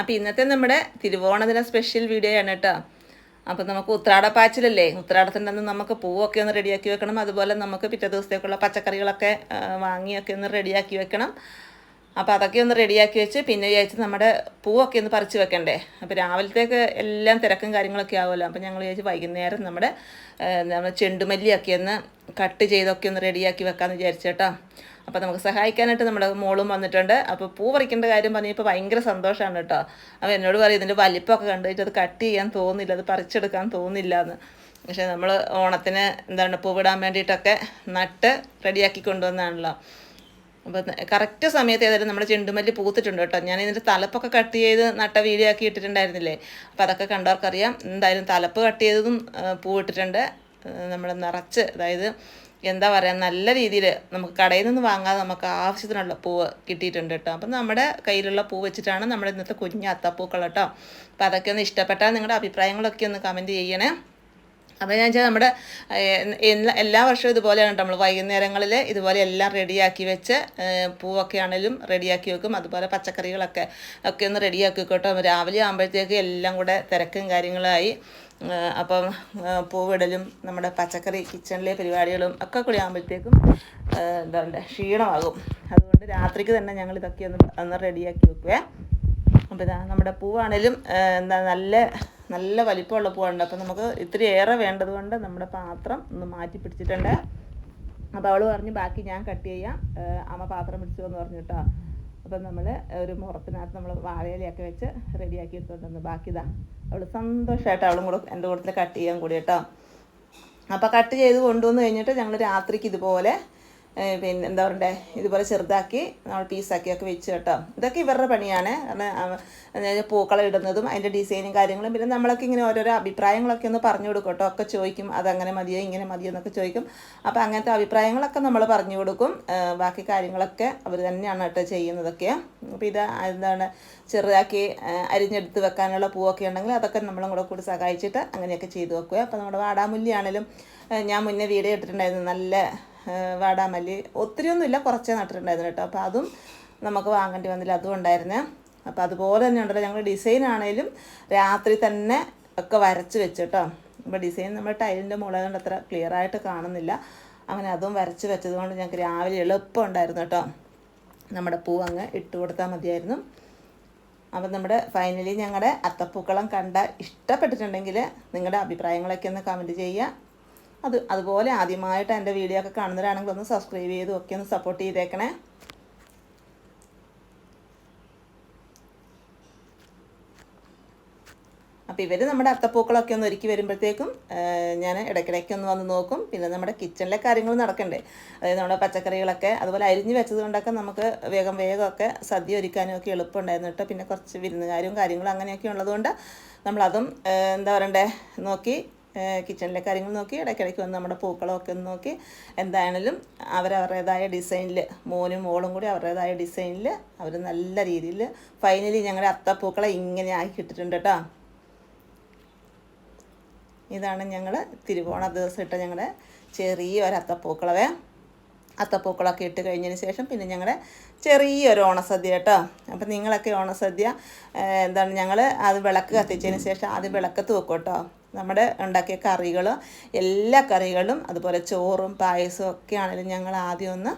അപ്പോൾ ഇന്നത്തെ നമ്മുടെ തിരുവോണദിന സ്പെഷ്യൽ വീഡിയോ ആണ് കേട്ടോ. അപ്പോൾ നമുക്ക് ഉത്രാടപ്പാച്ചിലല്ലേ ഉത്രാടത്തിന്റെ അന്ന് നമുക്ക് പൂവൊക്കെ ഒന്ന് റെഡിയാക്കി വെക്കണം. അതുപോലെ നമുക്ക് പിറ്റേ ദിവസത്തേക്കുള്ള പച്ചക്കറികളൊക്കെ വാങ്ങിയൊക്കെ ഒന്ന് റെഡിയാക്കി വെക്കണം. അപ്പോൾ അതൊക്കെ ഒന്ന് റെഡിയാക്കി വെച്ച് പിന്നെ വിചാരിച്ച് നമ്മുടെ പൂവൊക്കെ ഒന്ന് പറിച്ച് വെക്കണ്ടേ. അപ്പോൾ രാവിലത്തേക്ക് എല്ലാം തിരക്കും കാര്യങ്ങളൊക്കെ ആവുമല്ലോ. അപ്പോൾ ഞങ്ങൾ വിചാരിച്ച് വൈകുന്നേരം നമ്മുടെ നമ്മുടെ ചെണ്ടുമല്ലിയൊക്കെ ഒന്ന് കട്ട് ചെയ്തൊക്കെ ഒന്ന് റെഡിയാക്കി വെക്കാമെന്ന് വിചാരിച്ചേട്ടോ അപ്പോൾ നമുക്ക് സഹായിക്കാനായിട്ട് നമ്മുടെ മോളും വന്നിട്ടുണ്ട്. അപ്പോൾ പൂ പറിക്കേണ്ട കാര്യം പറഞ്ഞപ്പോൾ ഭയങ്കര സന്തോഷമാണ് കേട്ടോ. അപ്പോൾ എന്നോട് പറയും ഇതിന്റെ വലിപ്പമൊക്കെ കണ്ടിട്ട് അത് കട്ട് ചെയ്യാൻ തോന്നില്ല അത് പറിച്ചെടുക്കാൻ തോന്നില്ല എന്ന് പക്ഷേ നമ്മൾ ഓണത്തിന് എന്താണ് പൂവിടാൻ വേണ്ടിയിട്ടൊക്കെ നട്ട് റെഡിയാക്കി കൊണ്ടുവന്നാണല്ലോ. അപ്പോൾ കറക്റ്റ് സമയത്ത് ഏതായാലും നമ്മുടെ ചെണ്ടുമല്ലി പൂത്തിട്ടുണ്ട് കേട്ടോ. ഞാൻ ഇതിന്റെ തലപ്പൊക്കെ കട്ട് ചെയ്ത് നട്ട വീഡിയോ ആക്കി ഇട്ടിട്ടുണ്ടായിരുന്നില്ലേ? അപ്പോൾ അതൊക്കെ കണ്ടവർക്കറിയാം. എന്തായാലും തലപ്പ് കട്ട് ചെയ്തതും പൂവിട്ടിട്ടുണ്ട് നമ്മൾ നിറച്ച് അതായത് എന്താ പറയുക നല്ല രീതിയിൽ നമുക്ക് കടയിൽ നിന്ന് വാങ്ങാതെ നമുക്ക് ആവശ്യത്തിനുള്ള പൂവ് കിട്ടിയിട്ടുണ്ട് കേട്ടോ. അപ്പം നമ്മുടെ കയ്യിലുള്ള പൂ വെച്ചിട്ടാണ് നമ്മുടെ ഇന്നത്തെ കുഞ്ഞ് അത്തപ്പൂക്കൾ കേട്ടോ. അപ്പോൾ അതൊക്കെ ഒന്ന് ഇഷ്ടപ്പെട്ടാൽ നിങ്ങളുടെ അഭിപ്രായങ്ങളൊക്കെ ഒന്ന് കമന്റ് ചെയ്യണേ. അപ്പോൾ ഞാൻ വെച്ചാൽ നമ്മുടെ എല്ലാ വർഷവും ഇതുപോലെയാണ് കേട്ടോ. നമ്മൾ വൈകുന്നേരങ്ങളിൽ ഇതുപോലെ എല്ലാം റെഡിയാക്കി വെച്ച് പൂവൊക്കെ ആണെങ്കിലും റെഡിയാക്കി വെക്കും. അതുപോലെ പച്ചക്കറികളൊക്കെ ഒക്കെ ഒന്ന് റെഡിയാക്കി വെക്കും കേട്ടോ. രാവിലെ ആകുമ്പോഴത്തേക്ക് എല്ലാം കൂടെ തിരക്കും കാര്യങ്ങളായി. അപ്പം പൂവിടലും നമ്മുടെ പച്ചക്കറി കിച്ചണിലെ പരിപാടികളും ഒക്കെ കൂടി ആകുമ്പോഴത്തേക്കും എന്താ പറയുക ക്ഷീണമാകും. അതുകൊണ്ട് രാത്രിക്ക് തന്നെ ഞങ്ങൾ ഇതൊക്കെ ഒന്ന് ഒന്ന് റെഡിയാക്കി വെക്കുക അപ്പോൾ ഇതാ നമ്മുടെ പൂവാണെങ്കിലും എന്താ നല്ല നല്ല വലിപ്പമുള്ള പൂവുണ്ട് അപ്പം നമുക്ക് ഇത്തിരി ഏറെ വേണ്ടത് കൊണ്ട് നമ്മുടെ പാത്രം ഒന്ന് മാറ്റി പിടിച്ചിട്ടുണ്ട്. അപ്പോൾ അവൾ പറഞ്ഞു ബാക്കി ഞാൻ കട്ട് ചെയ്യാം. അമ്മ പാത്രം പിടിച്ചു എന്ന് പറഞ്ഞു കേട്ടോ അപ്പം നമ്മൾ ഒരു മുറത്തിനകത്ത് നമ്മൾ വാഴയിലയൊക്കെ വെച്ച് റെഡിയാക്കി എടുത്തുകൊണ്ടിരുന്നു ബാക്കി ഇതാ അവൾ സന്തോഷമായിട്ട് അവളും കൂടെ എന്റെ കൂട്ടത്തിൽ കട്ട് ചെയ്യാൻ കൂടി കേട്ടോ അപ്പോൾ കട്ട് ചെയ്ത് കൊണ്ടുവന്ന് കഴിഞ്ഞിട്ട് ഞങ്ങൾ രാത്രിക്ക് ഇതുപോലെ പിന്നെ എന്താ പറയണ്ടേ ഇതുപോലെ ചെറുതാക്കി നമ്മൾ പീസാക്കിയൊക്കെ വെച്ച് കേട്ടോ. ഇതൊക്കെ ഇവരുടെ പണിയാണ്. കാരണം പൂക്കളം ഇടുന്നതും അതിന്റെ ഡിസൈനും കാര്യങ്ങളും പിന്നെ നമ്മളൊക്കെ ഇങ്ങനെ ഓരോരോ അഭിപ്രായങ്ങളൊക്കെ ഒന്ന് പറഞ്ഞു കൊടുക്കും കേട്ടോ. ഒക്കെ ചോദിക്കും അതങ്ങനെ മതിയോ ഇങ്ങനെ മതിയോ എന്നൊക്കെ ചോദിക്കും. അപ്പോൾ അങ്ങനത്തെ അഭിപ്രായങ്ങളൊക്കെ നമ്മൾ പറഞ്ഞു കൊടുക്കും. ബാക്കി കാര്യങ്ങളൊക്കെ അവർ തന്നെയാണ് കേട്ടോ ചെയ്യുന്നതൊക്കെ. അപ്പോൾ ഇത് എന്താണ് ചെറുതാക്കി അരിഞ്ഞെടുത്ത് വെക്കാനുള്ള പൂവൊക്കെ ഉണ്ടെങ്കിൽ അതൊക്കെ നമ്മളും കൂടെ കൂടി സഹായിച്ചിട്ട് അങ്ങനെയൊക്കെ ചെയ്തു വെക്കുക. അപ്പോൾ നമ്മുടെ വാടാമുല്ലിയാണേലും ഞാൻ മുന്നേ വീഡിയോ ഇട്ടിട്ടുണ്ടായിരുന്നു. നല്ല വാടാമല്ലി. ഒത്തിരിയൊന്നുമില്ല കുറച്ചേ നട്ടിട്ടുണ്ടായിരുന്നു കേട്ടോ. അപ്പോൾ അതും നമുക്ക് വാങ്ങേണ്ടി വന്നില്ല. അതും ഉണ്ടായിരുന്നേ. അപ്പോൾ അതുപോലെ തന്നെ ഉണ്ടല്ലോ ഞങ്ങൾ ഡിസൈൻ ആണെങ്കിലും രാത്രി തന്നെ ഒക്കെ വരച്ച് വെച്ചു കേട്ടോ. അപ്പോൾ ഡിസൈൻ നമ്മൾ ടൈലിന്റെ മുളക് കൊണ്ട് അത്ര ക്ലിയർ ആയിട്ട് കാണുന്നില്ല. അങ്ങനെ അതും വരച്ച് വെച്ചത് കൊണ്ട് ഞങ്ങൾക്ക് രാവിലെ എളുപ്പം ഉണ്ടായിരുന്നു കേട്ടോ. നമ്മുടെ പൂ അങ്ങ് ഇട്ട് കൊടുത്താൽ മതിയായിരുന്നു. അപ്പം നമ്മുടെ ഫൈനലി ഞങ്ങളുടെ അത്തപ്പൂക്കളം കണ്ട ഇഷ്ടപ്പെട്ടിട്ടുണ്ടെങ്കിൽ നിങ്ങളുടെ അഭിപ്രായങ്ങളൊക്കെ ഒന്ന് കമന്റ് ചെയ്യുക. അത് അതുപോലെ ആദ്യമായിട്ട് എന്റെ വീഡിയോ ഒക്കെ കാണുന്നവരാണെങ്കിൽ ഒന്ന് സബ്സ്ക്രൈബ് ചെയ്ത് ഒക്കെ ഒന്ന് സപ്പോർട്ട് ചെയ്തേക്കണേ. അപ്പോൾ ഇവർ നമ്മുടെ അത്തപ്പൂക്കളൊക്കെ ഒന്ന് ഒരുക്കി വരുമ്പോഴത്തേക്കും ഞാൻ ഇടയ്ക്കിടയ്ക്ക് ഒന്ന് വന്ന് നോക്കും. പിന്നെ നമ്മുടെ കിച്ചണിലെ കാര്യങ്ങൾ നടക്കണ്ടേ. അതായത് നമ്മുടെ പച്ചക്കറികളൊക്കെ അതുപോലെ അരിഞ്ഞ് വെച്ചത് കൊണ്ടൊക്കെ നമുക്ക് വേഗം വേഗമൊക്കെ സദ്യ ഒരുക്കാനും ഒക്കെ എളുപ്പമുണ്ടായിരുന്നു കേട്ടോ. പിന്നെ കുറച്ച് വിരുന്നുകാരും കാര്യങ്ങളും അങ്ങനെയൊക്കെ ഉള്ളതുകൊണ്ട് നമ്മളതും എന്താ പറയണ്ടേ നോക്കി കിച്ചണിലെ കാര്യങ്ങൾ നോക്കി ഇടയ്ക്കിടയ്ക്ക് വന്ന് നമ്മുടെ പൂക്കളമൊക്കെ ഒന്ന് നോക്കി. എന്തായാലും അവരവരുടേതായ ഡിസൈനിൽ മോനും മോളും കൂടി അവരുടേതായ ഡിസൈനിൽ അവർ നല്ല രീതിയിൽ ഫൈനലി ഞങ്ങളുടെ അത്തപ്പൂക്കളെ ഇങ്ങനെ ആക്കി ഇട്ടിട്ടുണ്ട് കേട്ടോ ഇതാണ് ഞങ്ങൾ തിരുവോണ ദിവസം ഇട്ട ഞങ്ങളുടെ ചെറിയ ഒരു അത്തപ്പൂക്കളവേ. അത്തപ്പൂക്കളൊക്കെ ഇട്ട് കഴിഞ്ഞതിന് ശേഷം പിന്നെ ഞങ്ങളുടെ ചെറിയൊരു ഓണസദ്യ കേട്ടോ അപ്പം നിങ്ങളൊക്കെ ഓണസദ്യ എന്താണ് ഞങ്ങൾ അത് വിളക്ക് കത്തിച്ചതിന് ശേഷം ആദ്യം വിളക്കത്ത് വെക്കും കേട്ടോ നമ്മുടെ ഉണ്ടാക്കിയ കറികൾ എല്ലാ കറികളും അതുപോലെ ചോറും പായസവും ഒക്കെ ആണെങ്കിലും ഞങ്ങൾ ആദ്യം ഒന്ന്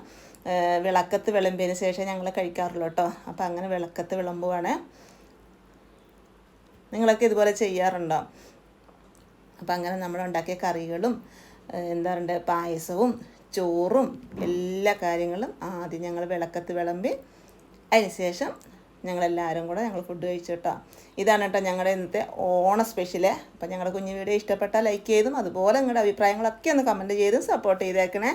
വിളക്കത്ത് വിളമ്പിയതിന് ശേഷം ഞങ്ങൾ കഴിക്കാറുള്ളൂ കേട്ടോ. അപ്പോൾ അങ്ങനെ വിളക്കത്ത് വിളമ്പുവാണ്. നിങ്ങളൊക്കെ ഇതുപോലെ ചെയ്യാറുണ്ടോ? അപ്പം അങ്ങനെ നമ്മൾ ഉണ്ടാക്കിയ കറികളും എന്താ പറയുക പായസവും ചോറും എല്ലാ കാര്യങ്ങളും ആദ്യം ഞങ്ങൾ വിളക്കത്ത് വിളമ്പി അതിന് ശേഷം ഞങ്ങളെല്ലാവരും കൂടെ ഞങ്ങൾ ഫുഡ് കഴിച്ചു കേട്ടോ ഇതാണ് കേട്ടോ ഞങ്ങളുടെ ഇന്നത്തെ ഓണ സ്പെഷ്യൽ അപ്പം ഞങ്ങളുടെ കുഞ്ഞു വീഡിയോ ഇഷ്ടപ്പെട്ടാൽ ലൈക്ക് ചെയ്തും അതുപോലെ നിങ്ങളുടെ അഭിപ്രായങ്ങളൊക്കെ ഒന്ന് കമന്റ് ചെയ്തും സപ്പോർട്ട് ചെയ്തേക്കണേ.